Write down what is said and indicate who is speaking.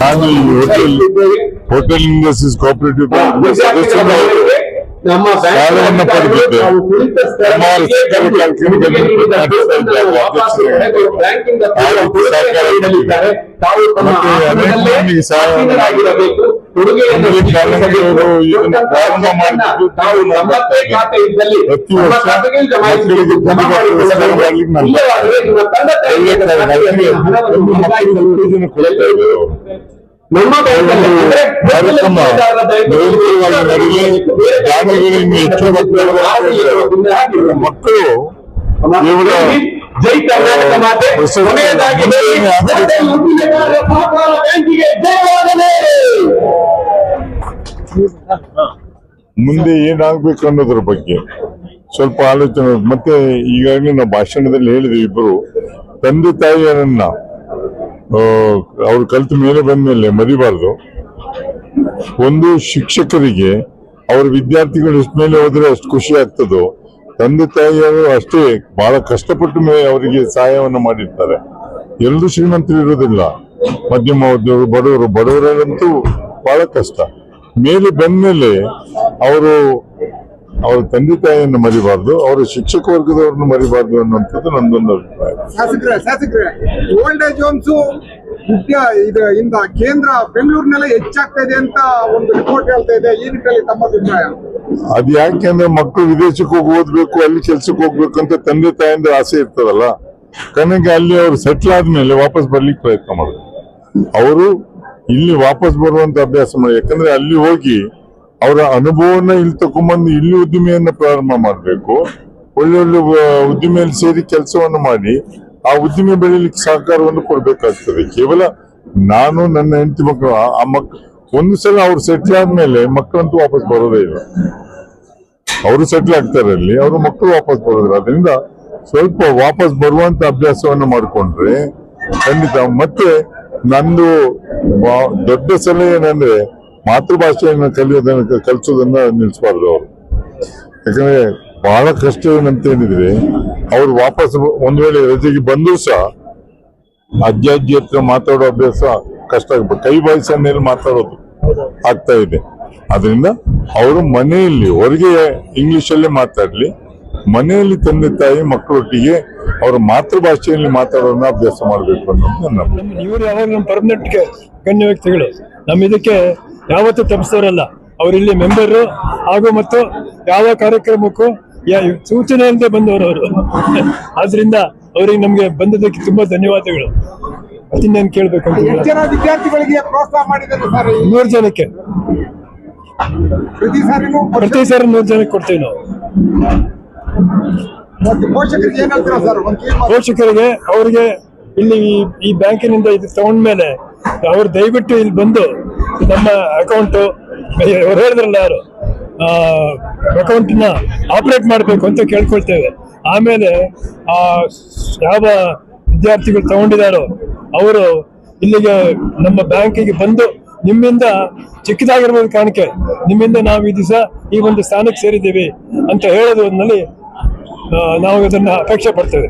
Speaker 1: ನಾನು ಈ hotel hotel industries cooperative bank ಸದಸ್ಯನಾಗಿ
Speaker 2: ನಮ್ಮ
Speaker 1: ಸಾಲವನ್ನು ಪಡೆದಿದ್ದೆ.
Speaker 2: ನಾವು ಕುಳಿತ
Speaker 1: ಸುಮಾರು ಸರ್ಕಾರಿ ಕಾರ್ಯಕ್ರಮಗಳಲ್ಲಿ ನಡೆಸ್ತಾ ಇದ್ದಾರೆ ಅಧ್ಯಕ್ಷರೇ.
Speaker 2: ಬ್ಯಾಂಕಿಂದ
Speaker 1: ಆ ರೀತಿ ಸಹಕಾರ
Speaker 2: ಕೊಡುಗೆಯನ್ನು ಖಾತೆ ಇದ್ದಲ್ಲಿ ನಮ್ಮ
Speaker 1: ಮಕ್ಕಳು
Speaker 2: ಜೈ ಕರ್ನಾಟಕ ಮಾತೆ ಕೊನೆಯದಾಗಿ ಬ್ಯಾಂಕಿಗೆ ಜಯವಾಗಲಿ.
Speaker 1: ಮುಂದೆ ಏನಾಗ್ಬೇಕು ಅನ್ನೋದ್ರ ಬಗ್ಗೆ ಸ್ವಲ್ಪ ಆಲೋಚನೆ. ಮತ್ತೆ ಈಗಾಗಲೇ ನಾವು ಭಾಷಣದಲ್ಲಿ ಹೇಳಿದ್ವಿ ಇಬ್ಬರು ತಂದೆ ತಾಯಿಯರನ್ನ ಅವ್ರು ಕಲ್ತ ಮೇಲೆ ಬಂದ್ಮೇಲೆ ಮರಿಬಾರ್ದು. ಒಂದು ಶಿಕ್ಷಕರಿಗೆ, ಅವ್ರ ವಿದ್ಯಾರ್ಥಿಗಳು ಎಷ್ಟು ಮೇಲೆ ಹೋದ್ರೆ ಅಷ್ಟು ಖುಷಿ ಆಗ್ತದೋ, ತಂದೆ ತಾಯಿಯವರು ಅಷ್ಟೇ ಬಹಳ ಕಷ್ಟಪಟ್ಟು ಮೇಲೆ ಅವರಿಗೆ ಸಹಾಯವನ್ನು ಮಾಡಿರ್ತಾರೆ. ಎಲ್ಲರೂ ಶ್ರೀಮಂತರು ಇರೋದಿಲ್ಲ ಮಧ್ಯಮ ವರ್ಗದವರು, ಬಡವರು ಬಡವರಂತೂ ಬಹಳ ಕಷ್ಟ. ಮೇಲೆ ಬಂದ್ಮೇಲೆ ಅವರು ಅವರ ತಂದೆ ತಾಯಿಯನ್ನು ಮರಿಬಾರ್ದು ಅವರ ಶಿಕ್ಷಕ ವರ್ಗದವ್ರನ್ನ ಮರಿಬಾರ್ದು ಅನ್ನುವಂಥದ್ದು ನಂದೊಂದು ಅಭಿಪ್ರಾಯ.
Speaker 3: ಶಾಸಕರೇ ಶಾಸಕರೇ ಓಲ್ಡ್ ಏಜ್ ಹೋಮ್ಸ್ ವಿದ್ಯಾ ಇದು ಇಂದ ಕೇಂದ್ರ ಬೆಂಗಳೂರಿನೆಲ್ಲ ಹೆಚ್ಚಾಗ್ತಾ ಇದೆ ಅಂತ ಒಂದು ರಿಪೋರ್ಟ್ ಹೇಳ್ತಾ ಇದೆ. ಈ ನಿಟ್ಟಿನಲ್ಲಿ ತಮ್ಮ ಅಭಿಪ್ರಾಯ?
Speaker 1: ಅದ್ ಯಾಕೆಂದ್ರೆ ಮಕ್ಕಳು ವಿದೇಶಕ್ಕೆ ಹೋಗಿ ಓದ್ಬೇಕು ಅಲ್ಲಿ ಕೆಲ್ಸಕ್ಕೆ ಹೋಗ್ಬೇಕು ಅಂತ ತಂದೆ ತಾಯಿಂದ ಆಸೆ ಇರ್ತದಲ್ಲ? ಕನಗೆ ಅಲ್ಲಿ ಅವ್ರು ಸೆಟ್ಲ್ ಆದ್ಮೇಲೆ ವಾಪಸ್ ಬರ್ಲಿಕ್ಕೆ ಪ್ರಯತ್ನ ಮಾಡೋದು. ಅವರು ಇಲ್ಲಿ ವಾಪಸ್ ಬರುವಂತ ಅಭ್ಯಾಸ ಮಾಡಿ. ಯಾಕಂದ್ರೆ ಅಲ್ಲಿ ಹೋಗಿ ಅವರ ಅನುಭವನ ಇಲ್ಲಿ ತಕೊಂಡ್ಬಂದು ಇಲ್ಲಿ ಉದ್ದಿಮೆಯನ್ನ ಪ್ರಾರಂಭ ಮಾಡಬೇಕು. ಒಳ್ಳೆ ಒಳ್ಳೆ ಉದ್ದಿಮೆಯಲ್ಲಿ ಸೇರಿ ಕೆಲಸವನ್ನು ಮಾಡಿ ಆ ಉದ್ದಿಮೆ ಬೆಳೀಲಿಕ್ಕೆ ಸಹಕಾರವನ್ನು ಕೊಡಬೇಕಾಗ್ತದೆ. ಕೇವಲ ನಾನು, ನನ್ನ ಹೆಂಡತಿ ಮಕ್ಕಳು, ಆ- ಮಕ್, ಒಂದು ಸಲ ಅವ್ರು ಸೆಟ್ಲ್ ಆದ್ಮೇಲೆ ಮಕ್ಕಳಂತೂ ವಾಪಸ್ ಬರೋದೇ ಇಲ್ಲ. ಅವರು ಸೆಟ್ಲ್ ಆಗ್ತಾರೆ ಅಲ್ಲಿ, ಅವ್ರ ಮಕ್ಕಳು ವಾಪಸ್ ಬರೋದಿಲ್ಲ. ಅದರಿಂದ ಸ್ವಲ್ಪ ವಾಪಸ್ ಬರುವಂತ ಅಭ್ಯಾಸವನ್ನು ಮಾಡಿಕೊಂಡ್ರೆ ಖಂಡಿತ. ಮತ್ತೆ ನಂದು ದೊಡ್ಡ ಸಲಹೆ ಏನಂದ್ರೆ ಮಾತೃಭಾಷೆಯನ್ನು ಕಲಿಯೋದನ್ನ ಕಲಿಸೋದನ್ನ ನಿಲ್ಲಿಸಬಾರ್ದು ಅವರು. ಯಾಕಂದ್ರೆ ಬಹಳ ಕಷ್ಟ ಏನಂತ ಹೇಳಿದ್ರೆ ಅವ್ರು ವಾಪಸ್ ಒಂದ್ ವೇಳೆ ರಜೆಗೆ ಬಂದ್ರು ಸಹ ಅಜ್ಜ, ಅಜ್ಜಿ ಹತ್ರ ಮಾತಾಡೋ ಅಭ್ಯಾಸ ಕಷ್ಟ ಆಗ್ಬೇಕು ಕೈ ಬಾಯಿಸ ಮೇಲೆ ಮಾತಾಡೋದು ಆಗ್ತಾ ಇದೆ. ಅದರಿಂದ ಅವರು ಮನೆಯಲ್ಲಿ, ಹೊರಗೆ ಇಂಗ್ಲಿಷಲ್ಲೇ ಮಾತಾಡ್ಲಿ. ಮನೆಯಲ್ಲಿ ತಂದೆ ತಾಯಿ ಮಕ್ಕಳೊಟ್ಟಿಗೆ ಅವರ ಮಾತೃಭಾಷೆಯಲ್ಲಿ ಮಾತಾಡೋದನ್ನ ಅಭ್ಯಾಸ ಮಾಡಬೇಕು ಅನ್ನೋದು ನನ್ನ
Speaker 4: ಇವರು ಯಾವಾಗ ನಮ್ಮ ಪರ್ಮನೆಂಟ್ ಗಣ್ಯ ವ್ಯಕ್ತಿಗಳು. ನಮ್ಮ ಇದಕ್ಕೆ ಯಾವತ್ತೂ ತಪ್ಪಿಸೋರಲ್ಲ. ಅವರಿಲ್ಲಿ ಇಲ್ಲಿ ಮೆಂಬರು ಹಾಗೂ ಮತ್ತು ಯಾವ ಕಾರ್ಯಕ್ರಮಕ್ಕೂ ಯಾ- ಸೂಚನೆ ಇಲ್ಲದೆ ಬಂದವರು ಅವರು. ಆದ್ರಿಂದ ಅವರಿಗೆ ನಮ್ಗೆ ಬಂದದಕ್ಕೆ ತುಂಬಾ ಧನ್ಯವಾದಗಳು. ಮತ್ತಿನ್ನೇನು ಕೇಳ್ಬೇಕು
Speaker 3: ವಿದ್ಯಾರ್ಥಿಗಳಿಗೆ ಪ್ರೋತ್ಸಾಹ ಮಾಡಿದ್ದಾರೆ
Speaker 4: ನೂರು ಜನಕ್ಕೆ.
Speaker 3: ಪ್ರತಿ
Speaker 4: ಸಾರಿ ನೂರು ಜನಕ್ಕೆ ಕೊಡ್ತೇವೆ ನಾವು.
Speaker 3: ಪೋಷಕರಿಗೆ
Speaker 4: ಅವರಿಗೆ ಇಲ್ಲಿ ಈ- ಬ್ಯಾಂಕಿನಿಂದ ಇದು ತಗೊಂಡ್ಮೇಲೆ ಅವ್ರು ದಯವಿಟ್ಟು ಇಲ್ಲಿ ಬಂದು ನಮ್ಮ ಅಕೌಂಟು ಅವ್ರು ಹೇಳಿದ್ರಲ್ಲ ಯಾರು? ಅಕೌಂಟ್ನ ಆಪರೇಟ್ ಮಾಡಬೇಕು ಅಂತ ಕೇಳ್ಕೊಳ್ತೇವೆ. ಆಮೇಲೆ ಆ ಯಾವ ವಿದ್ಯಾರ್ಥಿಗಳು ತಗೊಂಡಿದ್ದಾರೋ ಅವರು ಇಲ್ಲಿಗೆ ನಮ್ಮ ಬ್ಯಾಂಕಿಗೆ ಬಂದು ನಿಮ್ಮಿಂದ ಚಿಕ್ಕದಾಗಿರ್ಬೋದು ಕಾಣಿಕೆ. ನಿಮ್ಮಿಂದ ನಾವು ಈ ದಿವಸ ಈ ಒಂದು ಸ್ಥಾನಕ್ಕೆ ಸೇರಿದ್ದೀವಿ ಅಂತ ಹೇಳೋದ್ರಲ್ಲಿ ಆ, ನಾವು ಇದನ್ನು ಅಪೇಕ್ಷೆ ಪಡ್ತೇವೆ.